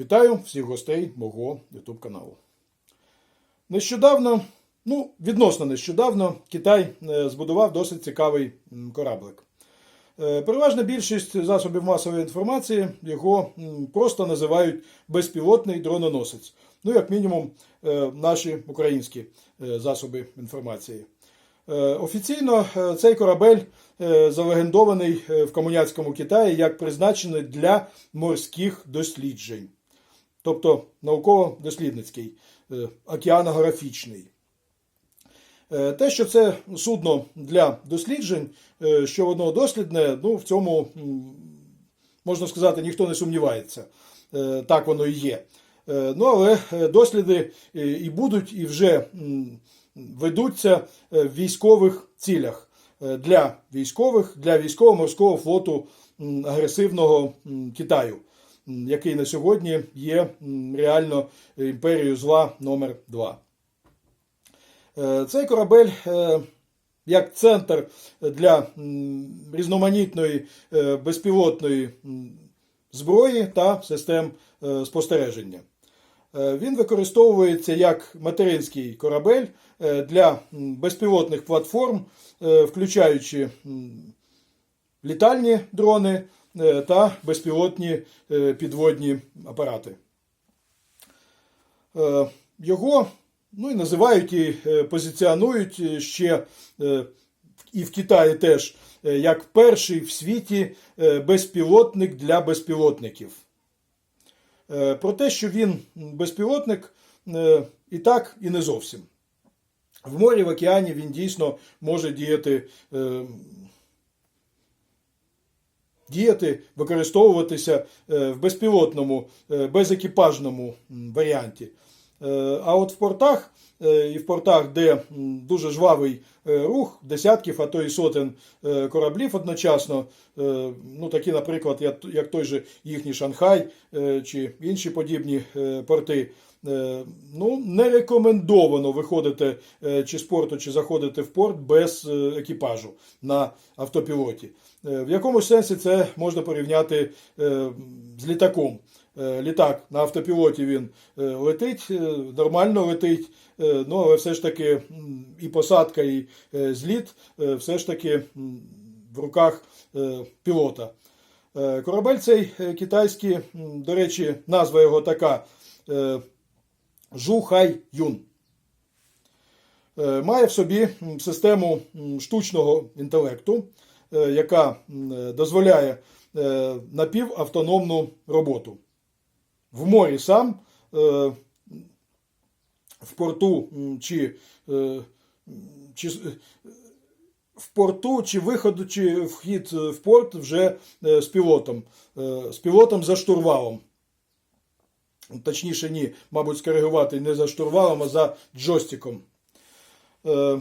Вітаю всіх гостей мого YouTube каналу. Нещодавно, ну, відносно нещодавно, Китай е, збудував досить цікавий кораблик. Е, Переважна більшість засобів масової інформації його просто називають безпілотний дрононосець. Ну, як мінімум, е, наші українські засоби інформації. Офіційно цей корабель залегендований в комуняцькому Китаї як призначений для морських досліджень, тобто науково-дослідницький, е, океанографічний. Е, Те, що це судно для досліджень, е, що воно дослідне, ну в цьому можна сказати, ніхто не сумнівається. Так воно і є. Ну, але досліди і будуть, і вже ведуться в військових цілях для військових, для військово-морського флоту агресивного Китаю, який на сьогодні є реально імперією зла номер 2 Е, Цей корабель е, як центр для різноманітної е, безпілотної зброї та систем е, спостереження. Е, Він використовується як материнський корабель е, для безпілотних платформ, е, включаючи літальні дрони е, та безпілотні е, підводні апарати. Е, Його ну, і називають і е, позиціонують е, ще е, і в Китаї теж е, як перший в світі е, безпілотник для безпілотників. Е, Про те, що він безпілотник, е, і так, і не зовсім. В морі, в океані він дійсно може діяти, е, діяти використовуватися е, в безпілотному, е, безекіпажному варіанті. Е, А от в портах, е, і в портах, де дуже жвавий е, рух, десятків, а то і сотень кораблів одночасно, ну такі, наприклад, як- той же їхній Шанхай чи інші подібні порти, ну не рекомендовано виходити чи з порту, чи заходити в порт без екіпажу на автопілоті. В якомусь сенсі це можна порівняти з літаком. Е, Літак на автопілоті він е, летить, е, нормально летить, ну але все ж таки і посадка, і зліт все ж таки в руках пілота. Корабель цей китайський, до речі, назва його така Жухай Юн. Має в собі систему штучного інтелекту, яка дозволяє напівавтономну роботу. В морі сам, е, в порту чи, е, чи в порту, чи виходу, чи вхід в порт вже е, з пілотом, е, з пілотом за штурвалом. Точніше, ні, мабуть, скоригувати не за штурвалом, а за джойстиком. Е,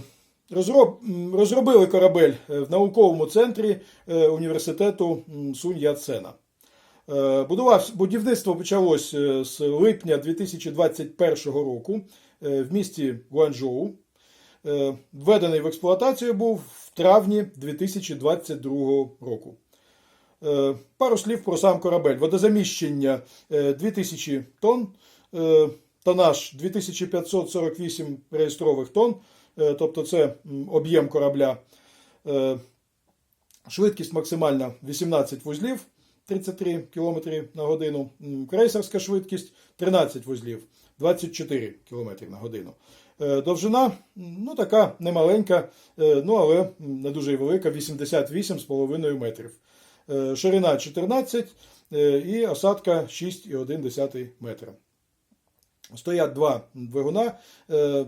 Розроб, розробили корабель е, в науковому центрі е, університету Сунь Яцена. Е, будівництво почалось е, з липня 2021 року е, в місті Гуанчжоу. Введений в експлуатацію був в травні 2022 року. Пару слів про сам корабель. Водозаміщення е, 2000 тонн, тонаж 2548 реєстрових тонн, тобто це об'єм корабля. Швидкість максимальна 18 вузлів 33 км на годину. Крейсерська швидкість 13 вузлів 24 км на годину. Е, Довжина ну, така немаленька, е, ну, але не дуже велика 88,5 метрів. Е, Ширина 14 е, і осадка 6,1 метра. Стоять два двигуна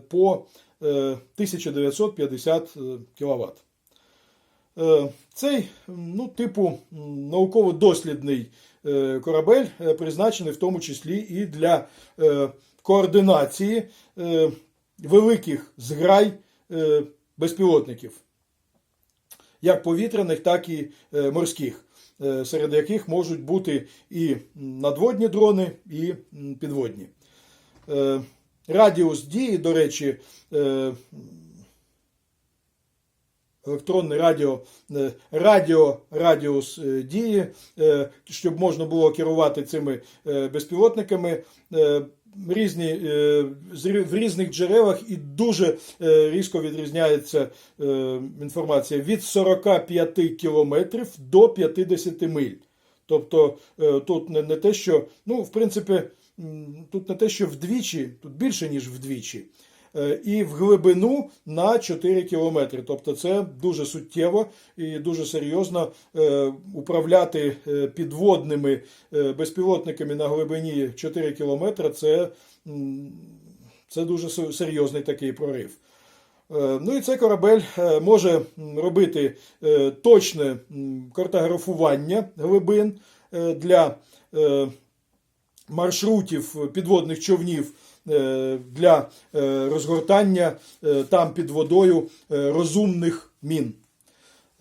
по е, 1950 кВт. Е, Цей ну, типу науково-дослідний е, корабель е, призначений в тому числі і для координації великих зграй безпілотників, як повітряних, так і морських, серед яких можуть бути і надводні дрони, і підводні. Радіус дії, до речі, е, електронний радіо, е, радіо радіус е, дії, е, щоб можна було керувати цими безпілотниками. Різні в різних джерелах і дуже різко відрізняється інформація від 45 кілометрів до 50 миль. Тобто тут не, не те, що, ну, в принципі, тут не те, що вдвічі, тут більше, ніж вдвічі. Е, І в глибину на 4 кілометри. Тобто це дуже суттєво і дуже серйозно е, управляти е, підводними безпілотниками на глибині 4 кілометри. Це, це дуже серйозний такий прорив. Ну і цей корабель може робити точне картографування глибин для маршрутів підводних човнів для е, розгортання е, там під водою е, розумних мін.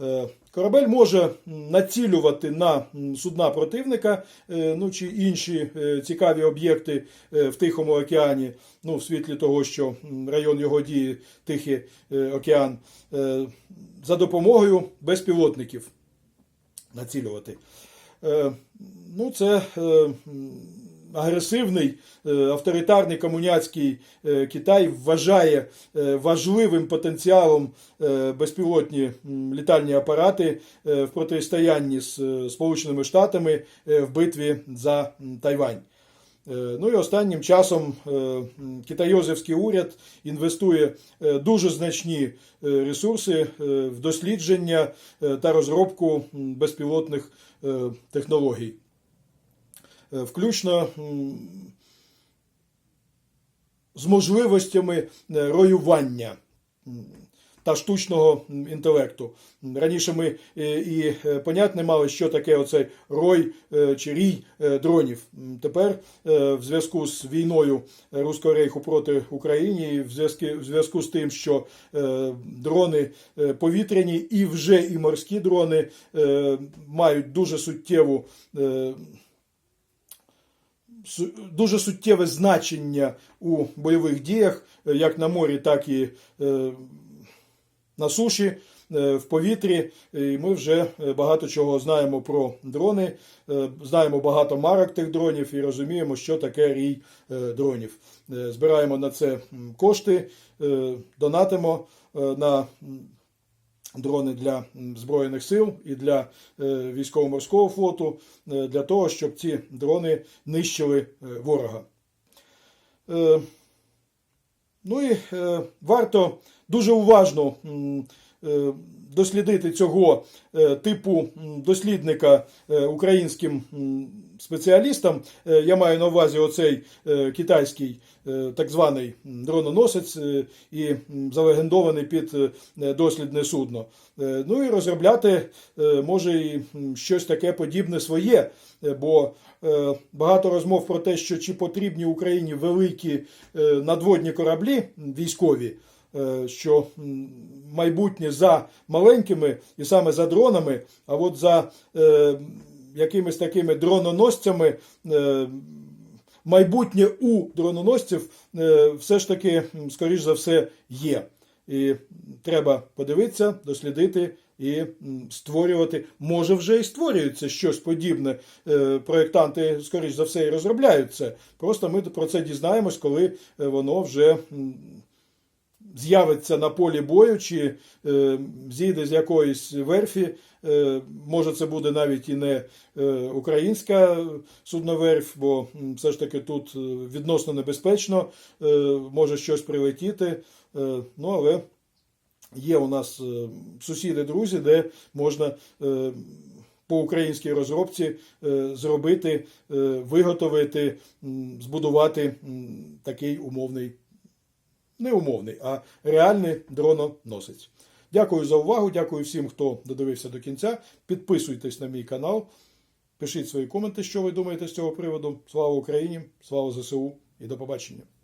Е, Корабель може націлювати на судна противника е, ну, чи інші е, цікаві об'єкти е, в Тихому океані, ну, в світлі того, що район його дії Тихий е, океан, е, за допомогою безпілотників націлювати. Е, Ну, це е, агресивний е, авторитарний комуняцький е, Китай вважає е, важливим потенціалом безпілотні літальні апарати в протистоянні з Сполученими Штатами в битві за Тайвань. Ну і останнім часом китайозівський уряд інвестує дуже значні ресурси в дослідження та розробку безпілотних технологій. Е, Включно з можливостями е, роювання та штучного інтелекту. Раніше ми е, і понять не мали, що таке оцей рой чи рій дронів. Тепер в зв'язку з війною Руського рейху проти України, і в зв'язку, з тим, що дрони повітряні і вже і морські дрони мають дуже суттєву. Дуже суттєве значення у бойових діях, е, як на морі, так і е, на суші, е, в повітрі. І ми вже багато чого знаємо про дрони, знаємо багато марок тих дронів і розуміємо, що таке рій дронів. Збираємо на це кошти, донатимо на дрони для Збройних сил і для е, військово-морського флоту, е, для того, щоб ці дрони нищили е, ворога. Ну і варто дуже уважно дослідити цього типу дослідника українським спеціалістам. Е, я маю на увазі оцей е, китайський е, так званий дрононосець і залегендований під дослідне судно. Ну і розробляти може і щось таке подібне своє, бо багато розмов про те, що чи потрібні Україні великі надводні кораблі військові, що майбутнє за маленькими і саме за дронами, а от за якимись такими дрононосцями. е, Майбутнє у дрононосців е, все ж таки, скоріш за все, є. І треба подивитися, дослідити і створювати. Може, вже і створюється щось подібне. Е, Проєктанти, скоріш за все, і розробляють це. Просто ми про це дізнаємось, коли воно вже з'явиться на полі бою, чи е, зійде з якоїсь верфі. Е, може, це буде навіть і не е, українська судноверф, бо все ж таки тут відносно небезпечно, може щось прилетіти. Ну, але є у нас сусіди, друзі, де можна. По українській розробці зробити, виготовити, збудувати такий умовний не умовний, а реальний дрононосець. Дякую за увагу. Дякую всім, хто додивився до кінця. Підписуйтесь на мій канал, пишіть свої коменти, що ви думаєте з цього приводу. Слава Україні! Слава ЗСУ і до побачення!